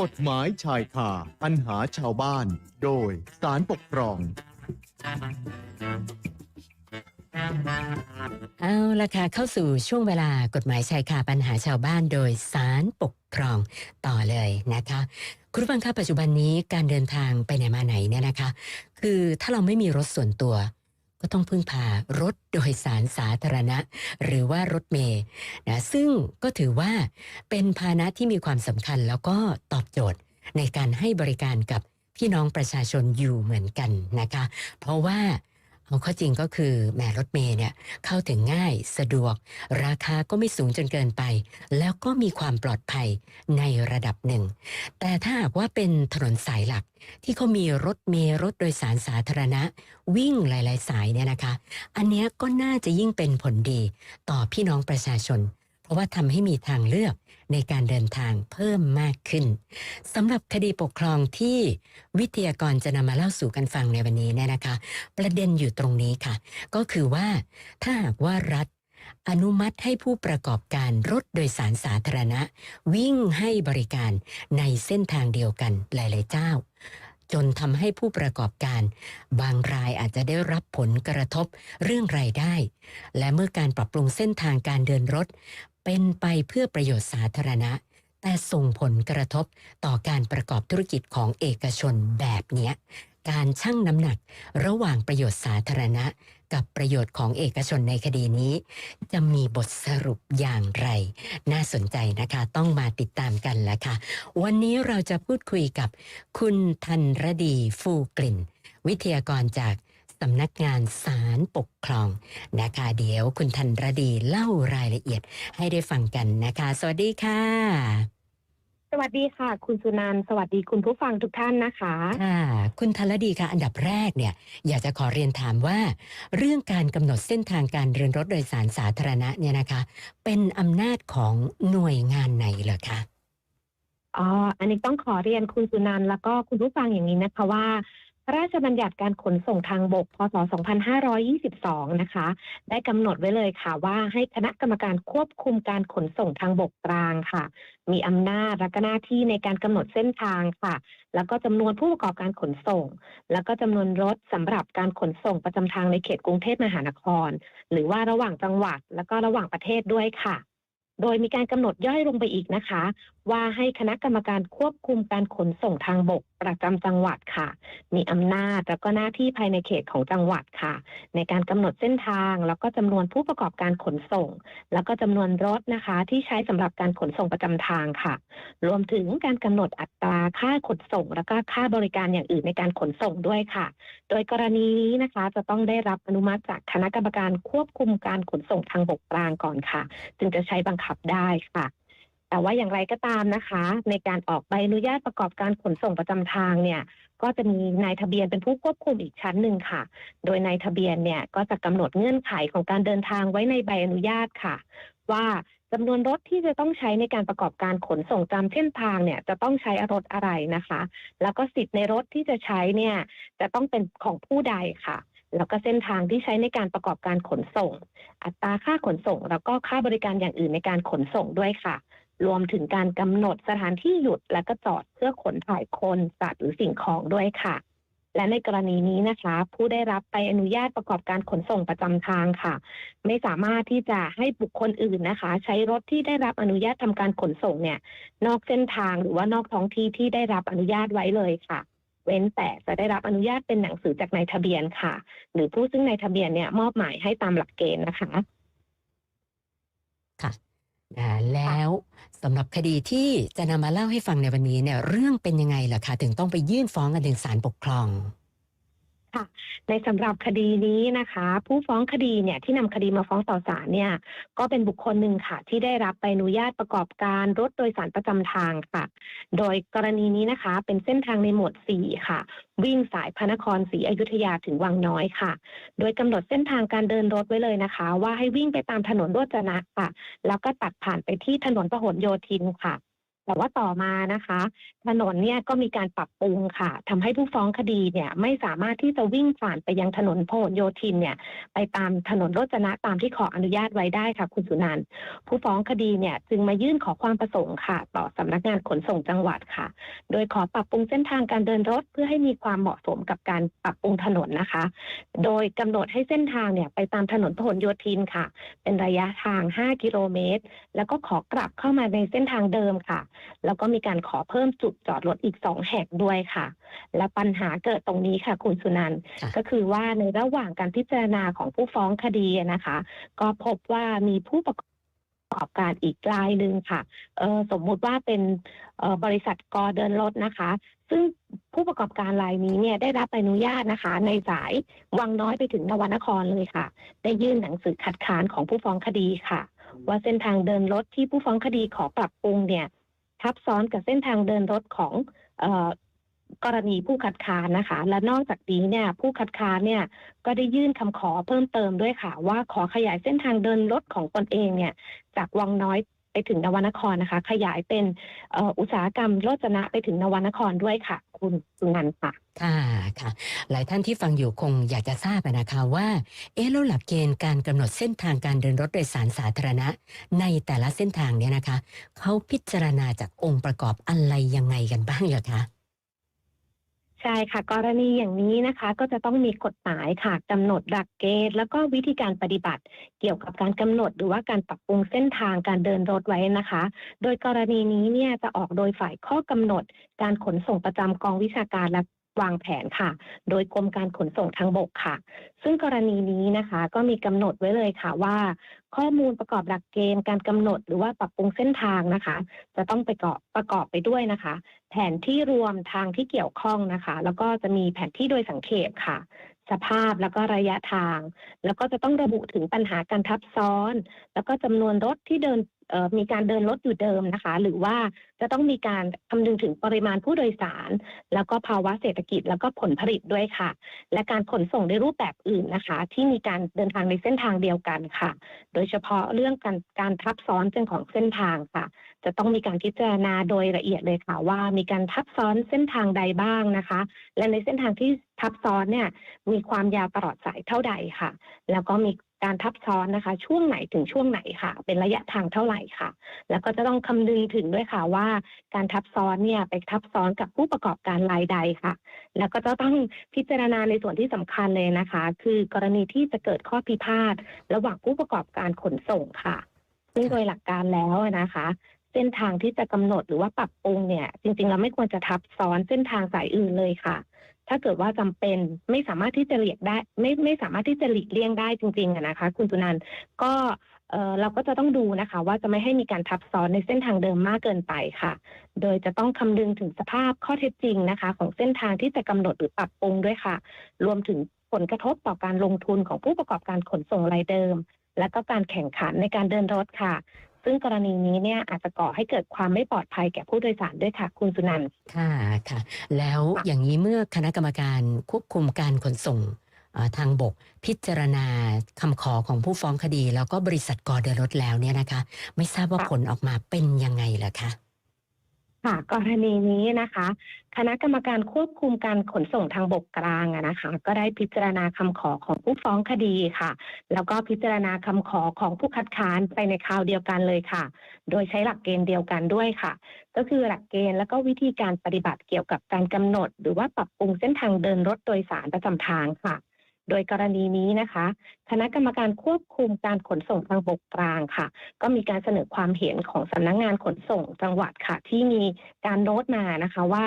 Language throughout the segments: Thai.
กฎหมายชายคาปัญหาชาวบ้าน โดยสารปกครอง เอาละค่ะเข้าสู่ช่วงเวลากฎหมายชายคาปัญหาชาวบ้านโดยสารปกครองต่อเลยนะคะ คุณผู้ฟังคะปัจจุบันนี้การเดินทางไปไหนมาไหนเนี่ยนะคะ คือถ้าเราไม่มีรถส่วนตัว ก็ต้องพึ่งพารถโดยสารสาธารณะ หรือว่ารถเมย์นะซึ่งก็ถือว่าเป็นพาหนะที่มีความสำคัญแล้วก็ตอบโจทย์ในการให้บริการกับพี่น้องประชาชนอยู่เหมือนกันนะคะ เพราะว่า เอาข้อจริงก็คือแหมรถเมล์เนี่ยเข้าถึงง่ายสะดวก ราคาก็ไม่สูงจนเกินไป แล้วก็มีความปลอดภัยในระดับหนึ่ง แต่ถ้าหากว่าเป็นถนนสายหลักที่เขามีรถเมล์รถโดยสารสาธารณะ วิ่งหลาย ๆ สายเนี่ยนะคะ อันนี้ก็น่าจะยิ่งเป็นผลดีต่อพี่น้องประชาชน เพราะว่าทำให้มีทางเลือก ในการเดินทางเพิ่มมากขึ้นสำหรับคดีปกครองที่วิทยากรจะนำมาเล่าสู่กันฟังในวันนี้เนี่ยนะคะ ประเด็นอยู่ตรงนี้ค่ะ ก็คือว่าถ้าหากว่ารัฐอนุมัติให้ผู้ประกอบการรถโดยสารสาธารณะ วิ่งให้บริการในเส้นทางเดียวกันหลาย ๆ เจ้า จนทำให้ผู้ประกอบการ บางรายอาจจะได้รับผลกระทบเรื่องรายได้ และเมื่อการปรับปรุงเส้นทางการเดินรถ เป็นไปเพื่อประโยชน์สาธารณะ แต่ส่งผลกระทบต่อการประกอบธุรกิจของเอกชนแบบเนี้ยการชั่งน้ำหนักระหว่างประโยชน์สาธารณะ กับประโยชน์ของเอกชนในคดีนี้ จะมีบทสรุปอย่างไร น่าสนใจนะคะต้องมาติดตามกันแล้วค่ะ วันนี้เราจะพูดคุยกับคุณธันรดีฟูกลิ่น วิทยากรจาก สำนักงานศาลปกครองนะคะ เดี๋ยวคุณธันรดีเล่ารายละเอียดให้ได้ฟังกันนะคะ สวัสดีค่ะ สวัสดีค่ะ คุณสุนันท์สวัสดีคุณผู้ฟังทุกท่านนะคะค่ะคุณธันรดีค่ะ อันดับแรกเนี่ย อยากจะขอเรียนถามว่า เรื่องการกำหนดเส้นทางการเดินรถโดยสารสาธารณะเนี่ยนะคะ เป็นอำนาจของหน่วยงานไหนเหรอคะอ๋ออันนี้ต้องขอเรียนคุณสุนันท์แล้วก็คุณผู้ฟังอย่างนี้นะคะว่า พระราชบัญญัติการขนส่งทางบก พศ 2522 นะคะ ได้กำหนดไว้เลยค่ะว่าให้คณะกรรมการควบคุมการขนส่งทางบกกลางค่ะ มีอำนาจและก็หน้าที่ในการกำหนดเส้นทางค่ะ แล้วก็จำนวนผู้ประกอบการขนส่ง แล้วก็จำนวนรถสำหรับการขนส่งประจำทางในเขตกรุงเทพมหานคร หรือว่าระหว่างจังหวัด แล้วก็ระหว่างประเทศด้วยค่ะโดยมีการกำหนดย่อยลงไปอีกนะคะ ว่าให้คณะกรรมการควบคุมการขนส่งทางบกประจำจังหวัดค่ะ มีอำนาจแล้วก็หน้าที่ภายในเขตของจังหวัดค่ะ ในการกำหนดเส้นทางแล้วก็จำนวนผู้ประกอบการขนส่ง แล้วก็จำนวนรถนะคะ ที่ใช้สำหรับการขนส่งประจำทางค่ะ รวมถึงการกำหนดอัตราค่าขนส่ง แล้วก็ค่าบริการอย่างอื่นในการขนส่งด้วยค่ะ โดยกรณีนี้นะคะ จะต้องได้รับอนุมัติจากคณะกรรมการควบคุมการขนส่งทางบกกลางก่อนค่ะ จึงจะใช้บังคับได้ค่ะ แต่ว่าอย่างไรก็ตามนะคะ ในการออกใบอนุญาตประกอบการขนส่งประจำทางเนี่ย ก็จะมีนายทะเบียนเป็นผู้ควบคุมอีกชั้นหนึ่งค่ะ โดยนายทะเบียนเนี่ยก็จะกำหนดเงื่อนไขของการเดินทางไว้ในใบอนุญาตค่ะ ว่าจำนวนรถที่จะต้องใช้ในการประกอบการขนส่งตามเส้นทางเนี่ยจะต้องใช้รถอะไรนะคะ แล้วก็สิทธิ์ในรถที่จะใช้เนี่ยจะต้องเป็นของผู้ใดค่ะแล้วก็เส้นทางที่ใช้ในการประกอบการขนส่ง อัตราค่าขนส่ง แล้วก็ค่าบริการอย่างอื่นในการขนส่งด้วยค่ะ รวมถึงการกำหนดสถานที่หยุดและก็จอดเพื่อขนถ่ายคนสัตว์หรือสิ่งของด้วยค่ะ และในกรณีนี้นะคะ ผู้ได้รับไปอนุญาตประกอบการขนส่งประจำทางค่ะ ไม่สามารถที่จะให้บุคคลอื่นนะคะ ใช้รถที่ได้รับอนุญาตทำการขนส่งเนี่ย นอกเส้นทางหรือว่านอกท้องที่ที่ได้รับอนุญาตไว้เลยค่ะเว้นแต่จะได้รับอนุญาตเป็นหนังสือจากนายทะเบียนค่ะ หรือผู้ซึ่งนายทะเบียนเนี่ยมอบหมายให้ตามหลักเกณฑ์นะคะ ค่ะแล้วสำหรับคดีที่จะนำมาเล่าให้ฟังในวันนี้เนี่ยเรื่องเป็นยังไงล่ะคะถึงต้องไปยื่นฟ้องกันถึงศาลปกครอง ในสำหรับคดีนี้นะคะ ผู้ฟ้องคดีเนี่ยที่นำคดีมาฟ้องต่อศาลเนี่ยก็เป็นบุคคลหนึ่งค่ะ ที่ได้รับใบอนุญาตประกอบการรถโดยสารประจำทางค่ะ โดยกรณีนี้นะคะ เป็นเส้นทางในหมวด 4 ค่ะ วิ่งสายพระนครศรีอยุธยาถึงวังน้อยค่ะ โดยกำหนดเส้นทางการเดินรถไว้เลยนะคะ ว่าให้วิ่งไปตามถนนโรจนะค่ะ แล้วก็ตัดผ่านไปที่ถนนพหลโยธินค่ะ แต่ว่าต่อมานะคะ ถนนเนี่ยก็มีการปรับปรุงค่ะทำให้ผู้ฟ้องคดีเนี่ยไม่สามารถที่จะวิ่งผ่านไปยังถนนพหลโยธินเนี่ยไปตามถนนโรจนะตามที่ขออนุญาตไว้ได้ค่ะคุณสุนันท์ผู้ฟ้องคดีเนี่ยจึงมายื่นขอความประสงค์ค่ะ ต่อสำนักงานขนส่งจังหวัดค่ะ โดยขอปรับปรุงเส้นทางการเดินรถ เพื่อให้มีความเหมาะสมกับการปรับปรุงถนนนะคะ โดยกำหนดให้เส้นทางเนี่ยไปตามถนนพหลโยธินค่ะ เป็นระยะทาง 5 กิโลเมตร แล้วก็ขอกลับเข้ามาในเส้นทางเดิมค่ะแล้วก็มีการขอเพิ่มจุดจอดรถอีก2แห่งด้วยค่ะ และปัญหาเกิดตรงนี้ค่ะ คุณสุนันท์ค่ะก็คือว่าในระหว่างการพิจารณาของผู้ฟ้องคดีนะคะ ก็พบว่ามีผู้ประกอบการอีกรายหนึ่งค่ะเออสมมุติว่าเป็นเอ่อบริษัทกอเดินรถนะคะ ซึ่งผู้ประกอบการรายนี้เนี่ยได้รับอนุญาตนะคะ ในสายวังน้อยไปถึงนวนครเลยค่ะ ได้ยื่นหนังสือคัดค้านของผู้ฟ้องคดีค่ะ ว่าเส้นทางเดินรถที่ผู้ฟ้องคดีขอปรับปรุงเนี่ย ทับซ้อนกับเส้นทางเดินรถของออกรณีผู้คัดค้านนะคะ และนอกจากนี้เนี่ยผู้คัดค้านเนี่ยก็ได้ยื่นคำขอเพิ่มเติมด้วยค่ะ ว่าขอขยายเส้นทางเดินรถของตนเองเนี่ยจากวังน้อย ไปถึงนวนครนะคะ ขยายเป็นอ,อุตสาหกรรมโรจนะไปถึงนวนครด้วยค่ะ คุณสุนันท์ค่ะค่ะค่ะ หลายท่านที่ฟังอยู่คงอยากจะทราบนะคะว่า เอ๊ะแล้วหลักเกณฑ์การกำหนดเส้นทางการเดินรถโดยสารสาธารณะ ในแต่ละเส้นทางเนี่ยนะคะเขาพิจารณาจากองค์ประกอบอะไรยังไงกันบ้างเหรอคะ ใช่ค่ะ กรณีอย่างนี้นะคะก็จะต้องมีกฎหมายค่ะกำหนดหลักเกณฑ์ แล้วก็วิธีการปฏิบัติ เกี่ยวกับการกำหนดหรือว่าการปรับปรุงเส้นทางการเดินรถไว้นะคะ โดยกรณีนี้เนี่ยจะออกโดยฝ่ายข้อกำหนด การขนส่งประจำกองวิชาการและ วางแผนค่ะ โดยกรมการขนส่งทางบกค่ะ ซึ่งกรณีนี้นะคะก็มีกำหนดไว้เลยค่ะว่า ข้อมูลประกอบหลักเกณฑ์การกำหนดหรือว่าปรับปรุงเส้นทางนะคะ จะต้องไปประกอบประกอบไปด้วยนะคะ แผนที่รวมทางที่เกี่ยวข้องนะคะ แล้วก็จะมีแผนที่โดยสังเขปค่ะ สภาพแล้วก็ระยะทาง แล้วก็จะต้องระบุถึงปัญหาการทับซ้อน แล้วก็จำนวนรถที่เดิน มีการเดินรถอยู่เดิมนะคะ หรือว่าจะต้องมีการคำนึงถึงปริมาณผู้โดยสาร แล้วก็ภาวะเศรษฐกิจแล้วก็ผลผลิตด้วยค่ะ และการขนส่งในรูปแบบอื่นนะคะ ที่มีการเดินทางในเส้นทางเดียวกันค่ะ โดยเฉพาะเรื่องการการทับซ้อนกันของเส้นทางค่ะ จะต้องมีการพิจารณาโดยละเอียดเลยค่ะ ว่ามีการทับซ้อนเส้นทางใดบ้างนะคะ และในเส้นทางที่ทับซ้อนเนี่ยมีความยาวตลอดสายเท่าใดค่ะ แล้วก็มี การทับซ้อนนะคะ ช่วงไหนถึงช่วงไหนค่ะ เป็นระยะทางเท่าไหร่ค่ะ แล้วก็จะต้องคำนึงถึงด้วยค่ะว่าการทับซ้อนเนี่ยไปทับซ้อนกับผู้ประกอบการรายใดค่ะ แล้วก็จะต้องพิจารณาในส่วนที่สำคัญเลยนะคะ คือกรณีที่จะเกิดข้อพิพาทระหว่างผู้ประกอบการขนส่งค่ะ ซึ่งโดยหลักการแล้วนะคะเส้นทางที่จะกำหนดหรือว่าปรับปรุงเนี่ย จริงๆ เราไม่ควรจะทับซ้อนเส้นทางสายอื่นเลยค่ะ ถ้าเกิดว่าจำเป็นไม่สามารถที่จะเลียกได้ ไม่ไม่สามารถที่จะหลีกเลี่ยงได้จริงๆนะคะ คุณสุนันก็เราก็จะต้องดูนะคะ ว่าจะไม่ให้มีการทับซ้อนในเส้นทางเดิมมากเกินไปค่ะ โดยจะต้องคำนึงถึงสภาพข้อเท็จจริงนะคะ ของเส้นทางที่จะกำหนดหรือปรับปรุงด้วยค่ะ รวมถึงผลกระทบต่อการลงทุนของผู้ประกอบการขนส่งรายเดิม และก็การแข่งขันในการเดินรถค่ะ ซึ่งกรณีนี้เนี่ยอาจจะก่อให้เกิดความไม่ปลอดภัยแก่ผู้โดยสารด้วยค่ะ คุณสุนันท์ค่ะค่ะ แล้วค่ะอย่างนี้เมื่อคณะกรรมการควบคุมการขนส่งเอ่อทางบกพิจารณาคำขอของผู้ฟ้องคดี แล้วก็บริษัทกอเดินรถแล้วเนี่ยนะคะ ไม่ทราบว่าผลออกมาเป็นยังไงเหรอคะ ค่ะกรณีนี้นะคะ คณะกรรมการควบคุมการขนส่งทางบกกลางนะคะ ก็ได้พิจารณาคำขอของผู้ฟ้องคดีค่ะ แล้วก็พิจารณาคำขอของผู้คัดค้านไปในคราวเดียวกันเลยค่ะ โดยใช้หลักเกณฑ์เดียวกันด้วยค่ะ ก็คือหลักเกณฑ์แล้วก็วิธีการปฏิบัติเกี่ยวกับการกำหนด หรือว่าปรับปรุงเส้นทางเดินรถโดยสารประจำทางค่ะ โดยกรณีนี้นะคะ คณะกรรมการควบคุมการขนส่งทางบกกลางค่ะ ก็มีการเสนอความเห็นของสำนักงานขนส่งจังหวัดค่ะ ที่มีการโน้ตมานะคะว่า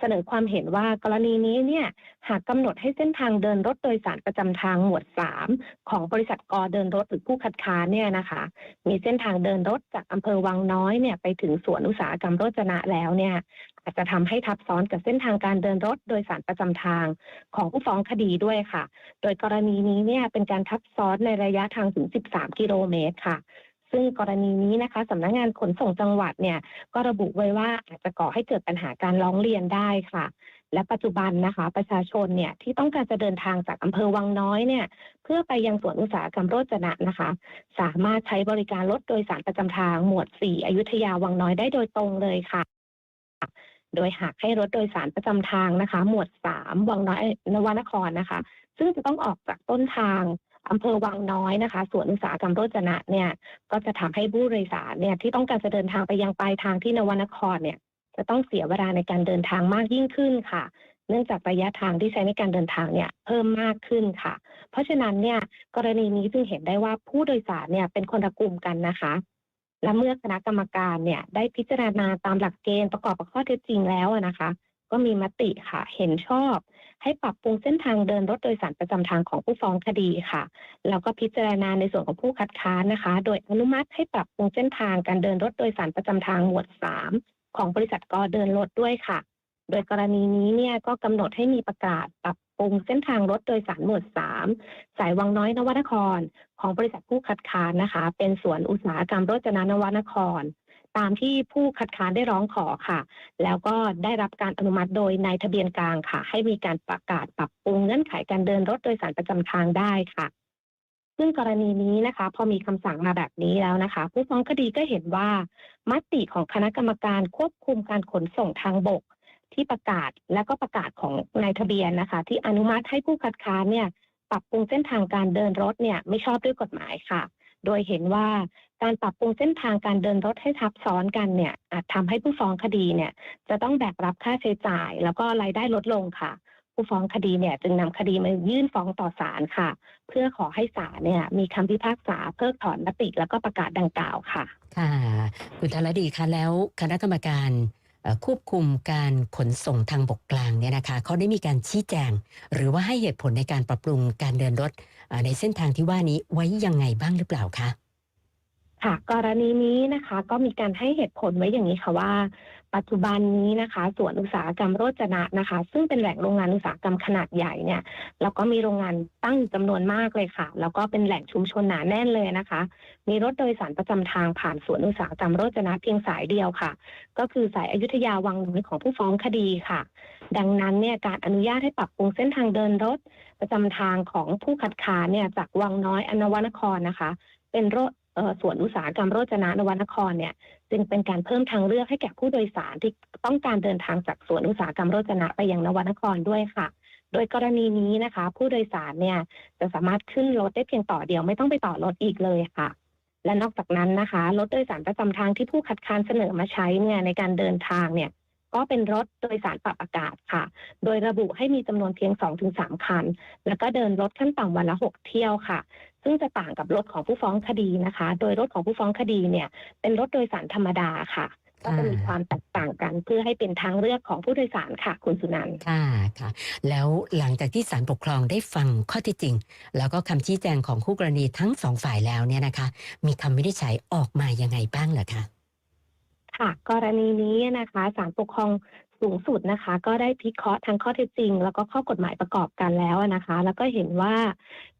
เสนอความเห็นว่ากรณีนี้เนี่ยหากกำหนดให้เส้นทางเดินรถโดยสารประจำทางหมวด 3 ของบริษัทกอเดินรถหรือผู้คัดค้านเนี่ยนะคะมีเส้นทางเดินรถจากอำเภอวังน้อยเนี่ยไปถึงสวนอุตสาหกรรมโรจนะแล้วเนี่ยอาจจะทำให้ทับซ้อนกับเส้นทางการเดินรถโดยสารประจำทางของผู้ฟ้องคดีด้วยค่ะ โดยกรณีนี้เนี่ยเป็นการทับซ้อนในระยะทางถึง 13 กิโลเมตรค่ะ ซึ่งกรณีนี้นะคะสำนักงานขนส่งจังหวัดเนี่ยก็ระบุไว้ว่าอาจจะก่อให้เกิดปัญหาการร้องเรียนได้ค่ะ และปัจจุบันนะคะ ประชาชนเนี่ยที่ต้องการจะเดินทางจากอำเภอวังน้อยเนี่ยเพื่อไปยังสวนอุตสาหกรรมโรจนะนะคะ สามารถใช้บริการรถโดยสารประจำทางหมวด 4 อยุธยาวังน้อยได้โดยตรงเลยค่ะโดยหากให้รถโดยสารประจำทางนะคะ หมวด 3 วังน้อยนวนครนะคะ ซึ่งจะต้องออกจากต้นทาง อำเภอวังน้อยนะคะสวนอุตสาหกรรมโรจนะเนี่ยก็จะทำให้ผู้โดยสารเนี่ยที่ต้องการจะเดินทางไปยังปลายทางที่นวนครเนี่ยจะต้องเสียเวลาในการเดินทางมากยิ่งขึ้นค่ะ เนื่องจากระยะทางที่ใช้ในการเดินทางเนี่ยเพิ่มมากขึ้นค่ะ เพราะฉะนั้นเนี่ยกรณีนี้จึงเห็นได้ว่าผู้โดยสารเนี่ยเป็นคนละกลุ่มกันนะคะ และเมื่อคณะกรรมการเนี่ยได้พิจารณาตามหลักเกณฑ์ประกอบกับข้อเท็จจริงแล้วนะคะ ก็มีมติค่ะเห็นชอบ ให้ปรับปรุงเส้นทางเดินรถโดยสารประจำทางของผู้ฟ้องคดีค่ะ แล้วก็พิจารณาในส่วนของผู้คัดค้านนะคะ โดยอนุมัติให้ปรับปรุงเส้นทางการเดินรถโดยสารประจำทางหมวด 3 ของบริษัทกอเดินรถด้วยค่ะ โดยกรณีนี้เนี่ยก็กำหนดให้มีประกาศปรับปรุงเส้นทางรถโดยสารหมวด 3 สายวังน้อยนวนคร ของบริษัทผู้คัดค้านนะคะ เป็นสวนอุตสาหกรรมโรจนานวนคร ตามที่ผู้คัดค้านได้ร้องขอค่ะ แล้วก็ได้รับการอนุมัติโดยนายทะเบียนกลางค่ะ ให้มีการประกาศปรับปรุงเงื่อนไขการเดินรถโดยสารประจำทางได้ค่ะซึ่งกรณีนี้นะคะ พอมีคำสั่งมาแบบนี้แล้วนะคะ ผู้ฟ้องคดีก็เห็นว่ามติของคณะกรรมการควบคุมการขนส่งทางบก ที่ประกาศและก็ประกาศของนายทะเบียนนะคะ ที่อนุมัติให้ผู้คัดค้านเนี่ย ปรับปรุงเส้นทางการเดินรถเนี่ยไม่ชอบด้วยกฎหมายค่ะ โดยเห็นว่าการปรับปรุงเส้นทางการเดินรถให้ทับซ้อนกันเนี่ยอาจทำให้ผู้ฟ้องคดีเนี่ยจะต้องแบกรับค่าใช้จ่าย แล้วก็รายได้ลดลงค่ะ ผู้ฟ้องคดีเนี่ยจึงนำคดีมายื่นฟ้องต่อศาลค่ะ เพื่อขอให้ศาลเนี่ยมีคำพิพากษาเพิกถอนมติแล้วก็ประกาศดังกล่าวค่ะ ค่ะ คุณธรดีคะแล้วคณะกรรมการ ควบคุมการขนส่งทางบกกลางเนี่ยนะคะเขาได้มีการชี้แจง หรือว่าให้เหตุผลในการปรับปรุงการเดินรถในเส้นทางที่ว่านี้ไว้ยังไงบ้างหรือเปล่าคะค่ะกรณีนี้นะคะก็มีการให้เหตุผลไว้อย่างนี้ค่ะว่า ปัจจุบันนี้นะคะสวนอุตสาหกรรมโรจนะนะคะ ซึ่งเป็นแหล่งโรงงานอุตสาหกรรมขนาดใหญ่เนี่ยแล้วก็มีโรงงานตั้งอยู่จำนวนมากเลยค่ะ แล้วก็เป็นแหล่งชุมชนหนาแน่นเลยนะคะ มีรถโดยสารประจำทางผ่านสวนอุตสาหกรรมโรจนะเพียงสายเดียวค่ะ ก็คือสายอยุธยาวังน้อยของผู้ฟ้องคดีค่ะ ดังนั้นเนี่ยการอนุญาตให้ปรับปรุงเส้นทางเดินรถประจำทางของผู้คัดค้านเนี่ยจากวังน้อยอนวนครนะคะ เป็นรถเอ่อสวนอุตสาหกรรมโรจนะนวนครเนี่ย จึงเป็นการเพิ่มทางเลือกให้แก่ผู้โดยสารที่ต้องการเดินทางจากสวนอุตสาหกรรมโรจนะไปยังนวนครด้วยค่ะ โดยกรณีนี้นะคะ ผู้โดยสารเนี่ยจะสามารถขึ้นรถได้เพียงต่อเดียวไม่ต้องไปต่อรถอีกเลยค่ะ และนอกจากนั้นนะคะรถโดยสารประจำทางที่ผู้คัดค้านเสนอมาใช้เนี่ยในการเดินทางเนี่ย ก็เป็นรถโดยสารปรับอากาศค่ะ โดยระบุให้มีจำนวนเพียง 2-3 คัน แล้วก็เดินรถขั้นต่ำวันละ 6 เที่ยวค่ะ ซึ่งจะต่างกับรถของผู้ฟ้องคดีนะคะ โดยรถของผู้ฟ้องคดีเนี่ยเป็นรถโดยสารธรรมดาค่ะก็จะมีความแตกต่างกันเพื่อให้เป็นทางเลือกของผู้โดยสารค่ะ คุณสุนันท์ค่ะค่ะ แล้วหลังจากที่ศาลปกครองได้ฟังข้อเท็จจริง แล้วก็คำชี้แจงของคู่กรณีทั้งสองฝ่ายแล้วเนี่ยนะคะ มีคำวินิจฉัยออกมายังไงบ้างเหรอคะ ค่ะ กรณีนี้นะคะศาลปกครองสูงสุดนะคะ ก็ได้พิเคราะห์ทั้งข้อเท็จจริง แล้วก็ข้อกฎหมายประกอบกันแล้วนะคะ แล้วก็เห็นว่า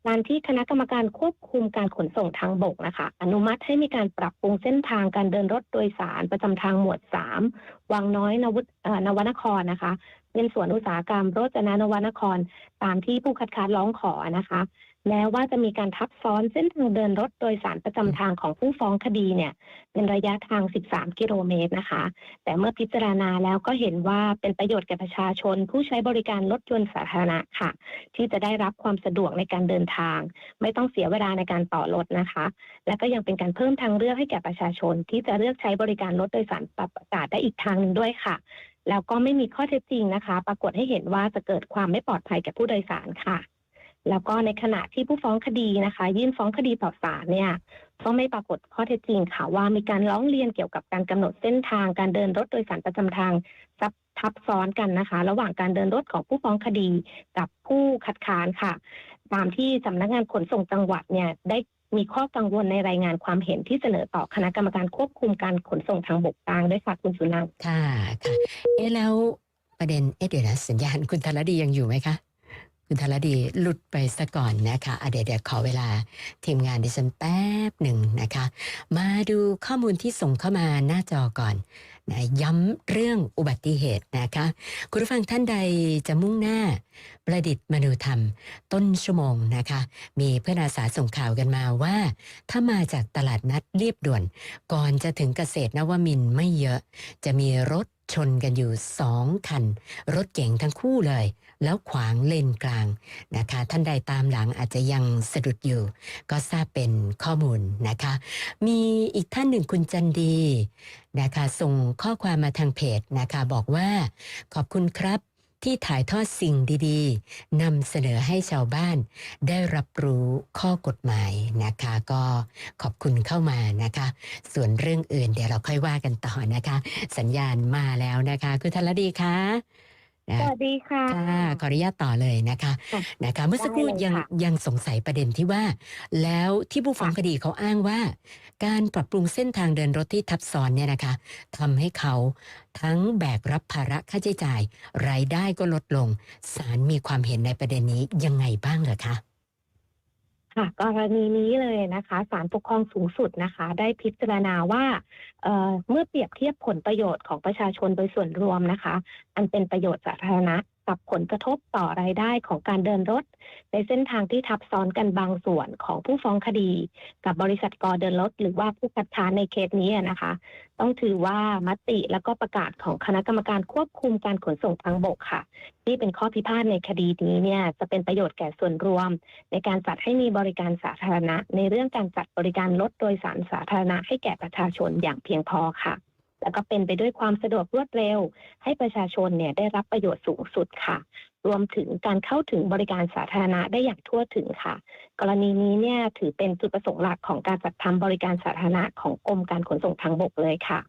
การที่คณะกรรมการควบคุมการขนส่งทางบกนะคะ อนุมัติให้มีการปรับปรุงเส้นทางการเดินรถโดยสารประจำทางหมวด 3 วังน้อยนวุฒนวนครนะคะ เป็นสวนอุตสาหกรรมโรจนานวนคร ตามที่ผู้คัดค้านร้องขอนะคะ แม้ว่าจะมีการทับซ้อนเส้นทางเดินรถโดยสารประจำทางของผู้ฟ้องคดีเนี่ย เป็นระยะทาง 13 กิโลเมตรนะคะ แต่เมื่อพิจารณาแล้วก็เห็นว่าเป็นประโยชน์แก่ประชาชน ผู้ใช้บริการรถยนต์สาธารณะค่ะ ที่จะได้รับความสะดวกในการเดินทาง ไม่ต้องเสียเวลาในการต่อรถนะคะ และก็ยังเป็นการเพิ่มทางเลือกให้แก่ประชาชน ที่จะเลือกใช้บริการรถโดยสารปรับอากาศได้อีกทางหนึ่งด้วยค่ะ แล้วก็ไม่มีข้อเท็จจริงนะคะ ปรากฏให้เห็นว่าจะเกิดความไม่ปลอดภัยแก่ผู้โดยสารค่ะ แล้วก็ในขณะที่ผู้ฟ้องคดีนะคะ ยื่นฟ้องคดีต่อศาลเนี่ยก็ไม่ปรากฏข้อเท็จจริงค่ะว่ามีการร้องเรียนเกี่ยวกับการกำหนดเส้นทางการเดินรถโดยสารประจำทางซับทับซ้อนกันนะคะ ระหว่างการเดินรถของผู้ฟ้องคดีกับผู้คัดค้านค่ะ ตามที่สำนักงานขนส่งจังหวัดเนี่ยได้มีข้อกังวลในรายงานความเห็นที่เสนอต่อคณะกรรมการควบคุมการขนส่งทางบกกลางด้วยค่ะคุณสุนันท์ค่ะค่ะเอ๊แล้วประเด็นเอ๊เดี๋ยวนะสัญญาณคุณธารดียังอยู่ไหมคะ คุณธรดีหลุดไปซะก่อนนะคะอะเดี๋ยวเดี๋ยวขอเวลาทีมงานดิฉันแป๊บหนึ่งนะคะ มาดูข้อมูลที่ส่งเข้ามาหน้าจอก่อนนะย้ำเรื่องอุบัติเหตุนะคะ คุณผู้ฟังท่านใดจะมุ่งหน้าประดิษฐ์มนุธรรม ต้นชั่วโมงนะคะ มีเพื่อนอาสาส่งข่าวกันมาว่า ถ้ามาจากตลาดนัดเรียบด่วน ก่อนจะถึงเกษตรนวมินไม่เยอะ จะมีรถ ชนกันอยู่สองคัน รถเก๋งทั้งคู่เลย แล้วขวางเลนกลางนะคะ ท่านใดตามหลังอาจจะยังสะดุดอยู่ ก็ทราบเป็นข้อมูลนะคะ มีอีกท่านหนึ่งคุณจันดีนะคะ ส่งข้อความมาทางเพจนะคะ บอกว่า ขอบคุณครับ ที่ถ่ายทอดสิ่งดีๆนำเสนอให้ชาวบ้านได้รับรู้ข้อกฎหมายนะคะ ก็ขอบคุณเข้ามานะคะ ส่วนเรื่องอื่นเดี๋ยวเราค่อยว่ากันต่อนะคะ สัญญาณมาแล้วนะคะ คุณธนดีคะ นะสวัสดีค่ะ ค่ะขออนุญาตต่อเลยนะคะค่ะนะคะ เมื่อสักครู่ได้เลยยังค่ะยังสงสัยประเด็นที่ว่า แล้วที่ผู้ฟ้องคดีเขาอ้างว่า การปรับปรุงเส้นทางเดินรถที่ทับซ้อนเนี่ยนะคะทำให้เขาทั้งแบกรับภาระค่าใช้จ่าย รายได้ก็ลดลงศาลมีความเห็นในประเด็นนี้ยังไงบ้างเหรอคะ ค่ะ กรณีนี้เลยนะคะศาลปกครองสูงสุดนะคะ ได้พิจารณาว่าเเมื่อเปรียบเทียบผลประโยชน์ของประชาชนโดยส่วนรวมนะคะ อันเป็นประโยชน์สาธารณะ กับผลกระทบต่อรายได้ของการเดินรถ ในเส้นทางที่ทับซ้อนกันบางส่วนของผู้ฟ้องคดี กับบริษัทกอเดินรถ หรือว่าผู้คัดค้านในเคสนี้นะคะ ต้องถือว่ามติแล้วก็ประกาศของคณะกรรมการควบคุมการขนส่งทางบกค่ะ ที่เป็นข้อพิพาทในคดีนี้เนี่ยจะเป็นประโยชน์แก่ส่วนรวม ในการจัดให้มีบริการสาธารณะ ในเรื่องการจัดบริการรถโดยสารสาธารณะให้แก่ประชาชนอย่างเพียงพอค่ะ แล้วก็เป็นไปด้วยความสะดวกรวดเร็ว ให้ประชาชนเนี่ยได้รับประโยชน์สูงสุดค่ะ รวมถึงการเข้าถึงบริการสาธารณะได้อย่างทั่วถึงค่ะ กรณีนี้เนี่ยถือเป็นจุดประสงค์หลักของการจัดทำบริการสาธารณะของกรมการขนส่งทางบกเลยค่ะ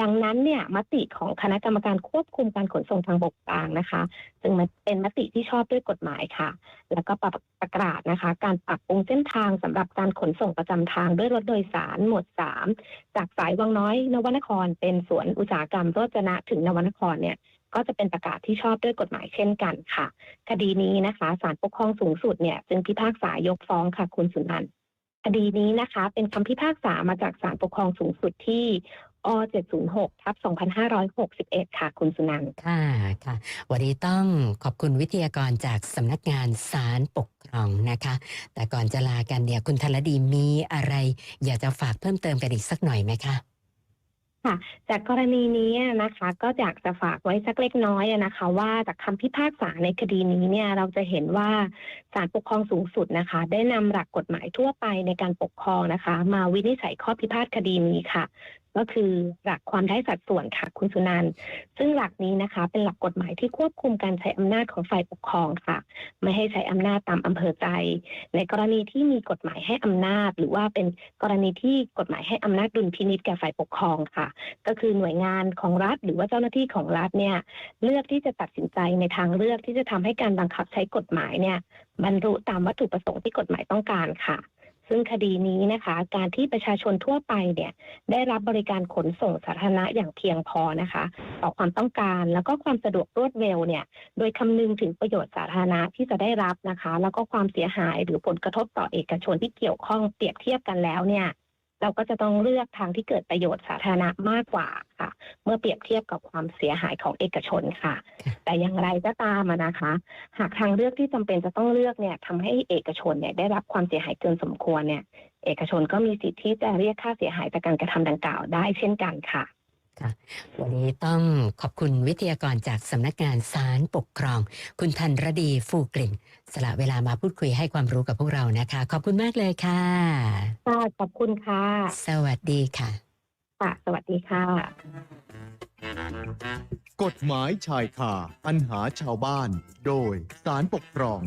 ดังนั้นเนี่ยมติของคณะกรรมการควบคุมการขนส่งทางบกกลางนะคะซึ่งมันเป็นมติที่ชอบด้วยกฎหมายค่ะ แล้วก็ประประกาศนะคะ การปรับปรุงเส้นทางสำหรับการขนส่งประจำทางด้วยรถโดยสารหมวด 3 จากสายวังน้อย นวนคร เป็นสวนอุตสาหกรรมโรจนะถึงนวนครเนี่ยก็จะเป็นประกาศที่ชอบด้วยกฎหมายเช่นกันค่ะ คดีนี้นะคะศาลปกครองสูงสุดเนี่ยจึงพิพากษายกฟ้องค่ะคุณสุนันท์คดีนี้นะคะ เป็นคำพิพากษามาจากศาลปกครองสูงสุดที่ อ706ทับ2561 ค่ะ คุณสุนันท์ค่ะค่ะ วันนี้ต้องขอบคุณวิทยากรจากสำนักงานศาลปกครองนะคะ แต่ก่อนจะลากันเนี่ยคุณธนดีมีอะไร อยากจะฝากเพิ่มเติมกันอีกสักหน่อยไหมคะจากกรณีนี้นะคะก็อยากจะฝากไว้สักเล็กน้อยอะนะคะ ว่าจากคำพิพากษาในคดีนี้เนี่ยเราจะเห็นว่าศาลปกครองสูงสุดนะคะ ได้นำหลักกฎหมายทั่วไปในการปกครองนะคะ มาวินิจฉัยข้อพิพาทคดีนี้ค่ะ ก็คือหลักความได้สัดส่วนค่ะคุณสุนันท์ซึ่งหลักนี้นะคะ เป็นหลักกฎหมายที่ควบคุมการใช้อำนาจของฝ่ายปกครองค่ะ ไม่ให้ใช้อำนาจตามอำเภอใจ ในกรณีที่มีกฎหมายให้อำนาจ หรือว่าเป็นกรณีที่กฎหมายให้อำนาจดุลพินิจแก่ฝ่ายปกครองค่ะ ก็คือหน่วยงานของรัฐ หรือว่าเจ้าหน้าที่ของรัฐเนี่ยเลือกที่จะตัดสินใจในทางเลือกที่จะทำให้การบังคับใช้กฎหมายเนี่ยบรรลุตามวัตถุประสงค์ที่กฎหมายต้องการค่ะ ซึ่งคดีนี้นะคะ การที่ประชาชนทั่วไปเนี่ยได้รับบริการขนส่งสาธารณะอย่างเพียงพอนะคะ ต่อความต้องการแล้วก็ความสะดวกรวดเร็วเนี่ย โดยคำนึงถึงประโยชน์สาธารณะที่จะได้รับนะคะ แล้วก็ความเสียหายหรือผลกระทบต่อเอกชนที่เกี่ยวข้องเปรียบเทียบกันแล้วเนี่ย เราก็จะต้องเลือกทางที่เกิดประโยชน์สาธารณะมากกว่าค่ะ เมื่อเปรียบเทียบกับความเสียหายของเอกชนค่ะค่ะแต่อย่างไรก็ตามอะนะคะ หากทางเลือกที่จำเป็นจะต้องเลือกเนี่ยทำให้เอกชนเนี่ยได้รับความเสียหายเกินสมควรเนี่ย เอกชนก็มีสิทธิ์ที่จะเรียกค่าเสียหายจากการกระทำดังกล่าวได้เช่นกันค่ะ วันนี้ต้องขอบคุณวิทยากรจากสำนักงานศาลปกครอง คุณทันรดีฟูกลิ่น สละเวลามาพูดคุยให้ความรู้กับพวกเรานะคะ ขอบคุณมากเลยค่ะค่ะขอบคุณค่ะ สวัสดีค่ะค่ะสวัสดีค่ะ กฎหมายชายคาปัญหาชาวบ้าน โดยสารปกครอง